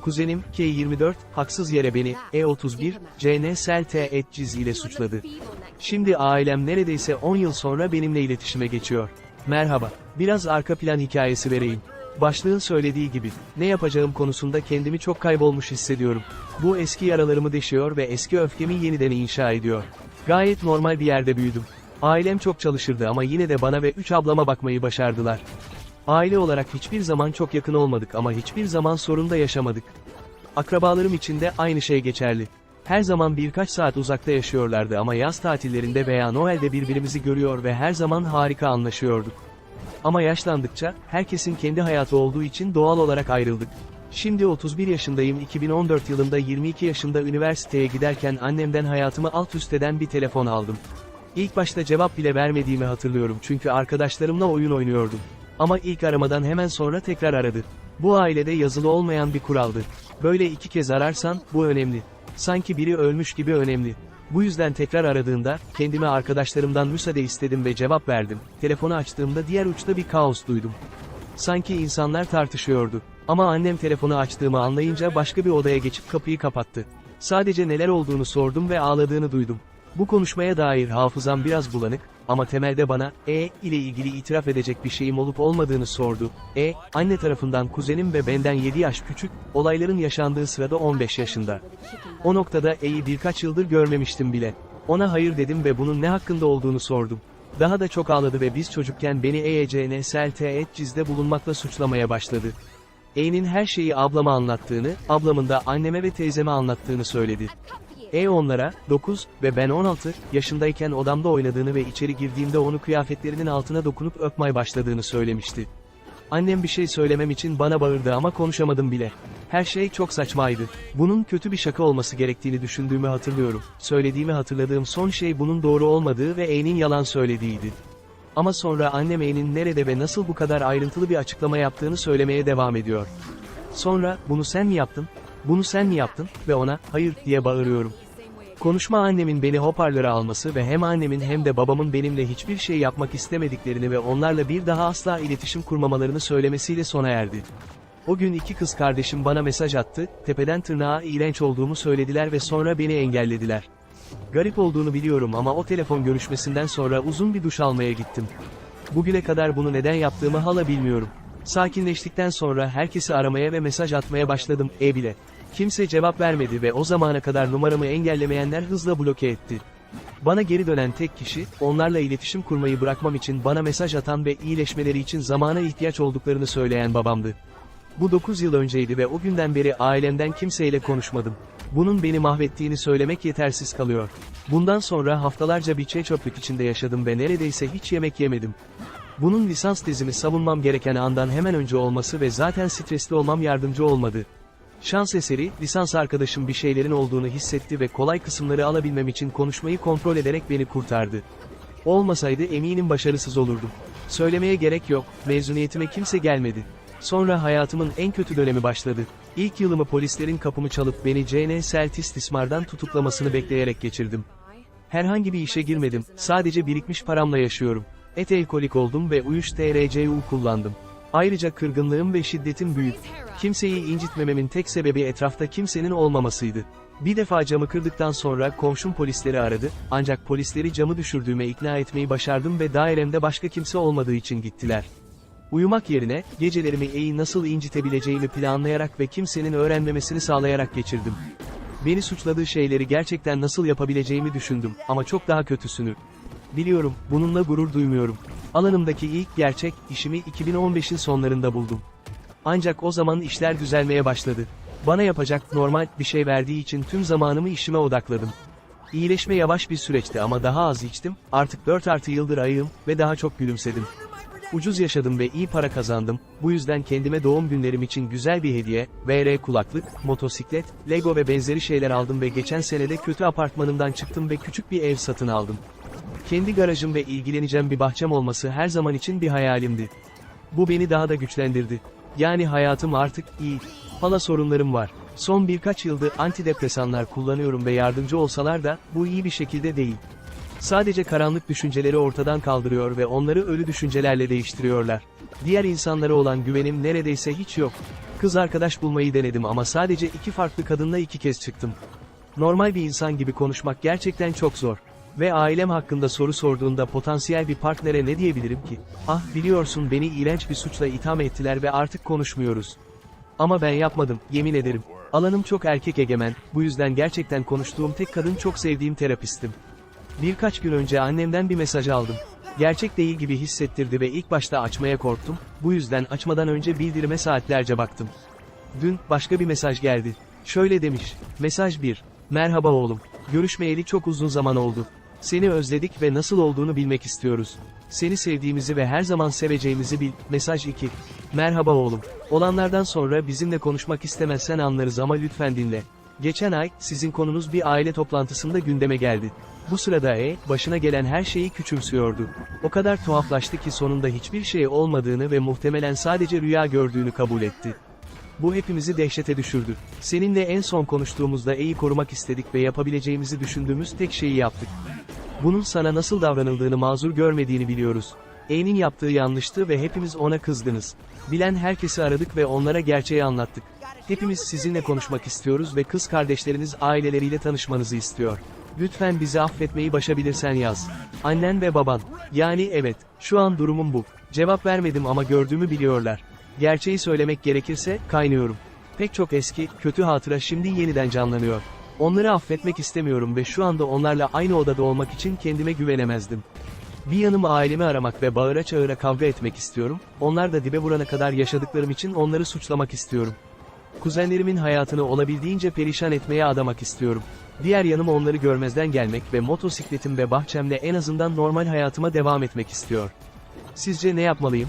Kuzenim, K24, haksız yere beni, E31, CNSLT etciz ile suçladı. Şimdi ailem neredeyse 10 yıl sonra benimle iletişime geçiyor. Merhaba, biraz arka plan hikayesi vereyim. Başlığın söylediği gibi, ne yapacağım konusunda kendimi çok kaybolmuş hissediyorum. Bu eski yaralarımı deşiyor ve eski öfkemi yeniden inşa ediyor. Gayet normal bir yerde büyüdüm. Ailem çok çalışırdı ama yine de bana ve üç ablama bakmayı başardılar. Aile olarak hiçbir zaman çok yakın olmadık ama hiçbir zaman sorun da yaşamadık. Akrabalarım için de aynı şey geçerli. Her zaman birkaç saat uzakta yaşıyorlardı ama yaz tatillerinde veya Noel'de birbirimizi görüyor ve her zaman harika anlaşıyorduk. Ama yaşlandıkça, herkesin kendi hayatı olduğu için doğal olarak ayrıldık. Şimdi 31 yaşındayım 2014 yılında 22 yaşında üniversiteye giderken annemden hayatımı alt üst eden bir telefon aldım. İlk başta cevap bile vermediğimi hatırlıyorum çünkü arkadaşlarımla oyun oynuyordum. Ama ilk aramadan hemen sonra tekrar aradı. Bu ailede yazılı olmayan bir kuraldı. Böyle iki kez ararsan, bu önemli. Sanki biri ölmüş gibi önemli. Bu yüzden tekrar aradığında, kendime arkadaşlarımdan müsaade istedim ve cevap verdim. Telefonu açtığımda diğer uçta bir kaos duydum. Sanki insanlar tartışıyordu. Ama annem telefonu açtığımı anlayınca başka bir odaya geçip kapıyı kapattı. Sadece neler olduğunu sordum ve ağladığını duydum. Bu konuşmaya dair hafızam biraz bulanık, ama temelde bana, E ile ilgili itiraf edecek bir şeyim olup olmadığını sordu. E, anne tarafından kuzenim ve benden 7 yaş küçük, olayların yaşandığı sırada 15 yaşında. O noktada E'yi birkaç yıldır görmemiştim bile. Ona hayır dedim ve bunun ne hakkında olduğunu sordum. Daha da çok ağladı ve biz çocukken beni E EYCN SLT etcizde bulunmakla suçlamaya başladı. E'nin her şeyi ablama anlattığını, ablamın da anneme ve teyzeme anlattığını söyledi. E onlara, 9 ve ben 16 yaşındayken odamda oynadığını ve içeri girdiğimde onu kıyafetlerinin altına dokunup öpmeye başladığını söylemişti. Annem bir şey söylemem için bana bağırdı ama konuşamadım bile. Her şey çok saçmaydı. Bunun kötü bir şaka olması gerektiğini düşündüğümü hatırlıyorum. Söylediğimi hatırladığım son şey bunun doğru olmadığı ve E'nin yalan söylediğiydi. Ama sonra annem E'nin nerede ve nasıl bu kadar ayrıntılı bir açıklama yaptığını söylemeye devam ediyor. Sonra, bunu sen mi yaptın? Bunu sen mi yaptın? Ve ona, hayır, diye bağırıyorum. Konuşma annemin beni hoparlöre alması ve hem annemin hem de babamın benimle hiçbir şey yapmak istemediklerini ve onlarla bir daha asla iletişim kurmamalarını söylemesiyle sona erdi. O gün iki kız kardeşim bana mesaj attı, tepeden tırnağa iğrenç olduğumu söylediler ve sonra beni engellediler. Garip olduğunu biliyorum ama o telefon görüşmesinden sonra uzun bir duş almaya gittim. Bugüne kadar bunu neden yaptığımı hala bilmiyorum. Sakinleştikten sonra herkesi aramaya ve mesaj atmaya başladım, e bile. Kimse cevap vermedi ve o zamana kadar numaramı engellemeyenler hızla bloke etti. Bana geri dönen tek kişi, onlarla iletişim kurmayı bırakmam için bana mesaj atan ve iyileşmeleri için zamana ihtiyaç olduklarını söyleyen babamdı. Bu 9 yıl önceydi ve o günden beri ailemden kimseyle konuşmadım. Bunun beni mahvettiğini söylemek yetersiz kalıyor. Bundan sonra haftalarca bir çay çöplük içinde yaşadım ve neredeyse hiç yemek yemedim. Bunun lisans tezimi savunmam gereken andan hemen önce olması ve zaten stresli olmam yardımcı olmadı. Şans eseri, lisans arkadaşım bir şeylerin olduğunu hissetti ve kolay kısımları alabilmem için konuşmayı kontrol ederek beni kurtardı. Olmasaydı eminim başarısız olurdum. Söylemeye gerek yok, mezuniyetime kimse gelmedi. Sonra hayatımın en kötü dönemi başladı. İlk yılımı polislerin kapımı çalıp beni CN Selt istismardan tutuklamasını bekleyerek geçirdim. Herhangi bir işe girmedim, sadece birikmiş paramla yaşıyorum. Et alkolik oldum ve uyuş TRCU kullandım. Ayrıca kırgınlığım ve şiddetim büyük. Kimseyi incitmememin tek sebebi etrafta kimsenin olmamasıydı. Bir defa camı kırdıktan sonra komşum polisleri aradı, ancak polisleri camı düşürdüğüme ikna etmeyi başardım ve dairemde başka kimse olmadığı için gittiler. Uyumak yerine, gecelerimi iyi nasıl incitebileceğimi planlayarak ve kimsenin öğrenmemesini sağlayarak geçirdim. Beni suçladığı şeyleri gerçekten nasıl yapabileceğimi düşündüm, ama çok daha kötüsünü. Biliyorum, bununla gurur duymuyorum. Alanımdaki ilk gerçek, işimi 2015'in sonlarında buldum. Ancak o zaman işler düzelmeye başladı. Bana yapacak normal bir şey verdiği için tüm zamanımı işime odakladım. İyileşme yavaş bir süreçti ama daha az içtim, artık 4 artı yıldır ayığım ve daha çok gülümsedim. Ucuz yaşadım ve iyi para kazandım, bu yüzden kendime doğum günlerim için güzel bir hediye, VR kulaklık, motosiklet, Lego ve benzeri şeyler aldım ve geçen senede kötü apartmanımdan çıktım ve küçük bir ev satın aldım. Kendi garajım ve ilgileneceğim bir bahçem olması her zaman için bir hayalimdi. Bu beni daha da güçlendirdi. Yani hayatım artık iyi. Hala sorunlarım var. Son birkaç yıldır antidepresanlar kullanıyorum ve yardımcı olsalar da, bu iyi bir şekilde değil. Sadece karanlık düşünceleri ortadan kaldırıyor ve onları ölü düşüncelerle değiştiriyorlar. Diğer insanlara olan güvenim neredeyse hiç yok. Kız arkadaş bulmayı denedim ama sadece iki farklı kadınla iki kez çıktım. Normal bir insan gibi konuşmak gerçekten çok zor. Ve ailem hakkında soru sorduğunda potansiyel bir partnere ne diyebilirim ki? Ah biliyorsun beni iğrenç bir suçla itham ettiler ve artık konuşmuyoruz. Ama ben yapmadım, yemin ederim. Alanım çok erkek egemen, bu yüzden gerçekten konuştuğum tek kadın çok sevdiğim terapistim. Birkaç gün önce annemden bir mesaj aldım. Gerçek değil gibi hissettirdi ve ilk başta açmaya korktum, bu yüzden açmadan önce bildirime saatlerce baktım. Dün, başka bir mesaj geldi. Şöyle demiş, mesaj 1. Merhaba oğlum, görüşmeyeli çok uzun zaman oldu. Seni özledik ve nasıl olduğunu bilmek istiyoruz. Seni sevdiğimizi ve her zaman seveceğimizi bil. Mesaj 2. Merhaba oğlum. Olanlardan sonra bizimle konuşmak istemezsen anlarız ama lütfen dinle. Geçen ay, sizin konunuz bir aile toplantısında gündeme geldi. Bu sırada E, başına gelen her şeyi küçümsüyordu. O kadar tuhaflaştı ki sonunda hiçbir şey olmadığını ve muhtemelen sadece rüya gördüğünü kabul etti. Bu hepimizi dehşete düşürdü. Seninle en son konuştuğumuzda E'yi korumak istedik ve yapabileceğimizi düşündüğümüz tek şeyi yaptık. Bunun sana nasıl davranıldığını mazur görmediğini biliyoruz. E'nin yaptığı yanlıştı ve hepimiz ona kızdınız. Bilen herkesi aradık ve onlara gerçeği anlattık. Hepimiz sizinle konuşmak istiyoruz ve kız kardeşleriniz aileleriyle tanışmanızı istiyor. Lütfen bizi affetmeyi başabilirsen yaz. Annen ve baban. Yani evet, şu an durumum bu. Cevap vermedim ama gördüğümü biliyorlar. Gerçeği söylemek gerekirse, kaynıyorum. Pek çok eski, kötü hatıra şimdi yeniden canlanıyor. Onları affetmek istemiyorum ve şu anda onlarla aynı odada olmak için kendime güvenemezdim. Bir yanım ailemi aramak ve bağıra çağıra kavga etmek istiyorum, onlar da dibe vurana kadar yaşadıklarım için onları suçlamak istiyorum. Kuzenlerimin hayatını olabildiğince perişan etmeye adamak istiyorum. Diğer yanım onları görmezden gelmek ve motosikletim ve bahçemle en azından normal hayatıma devam etmek istiyor. Sizce ne yapmalıyım?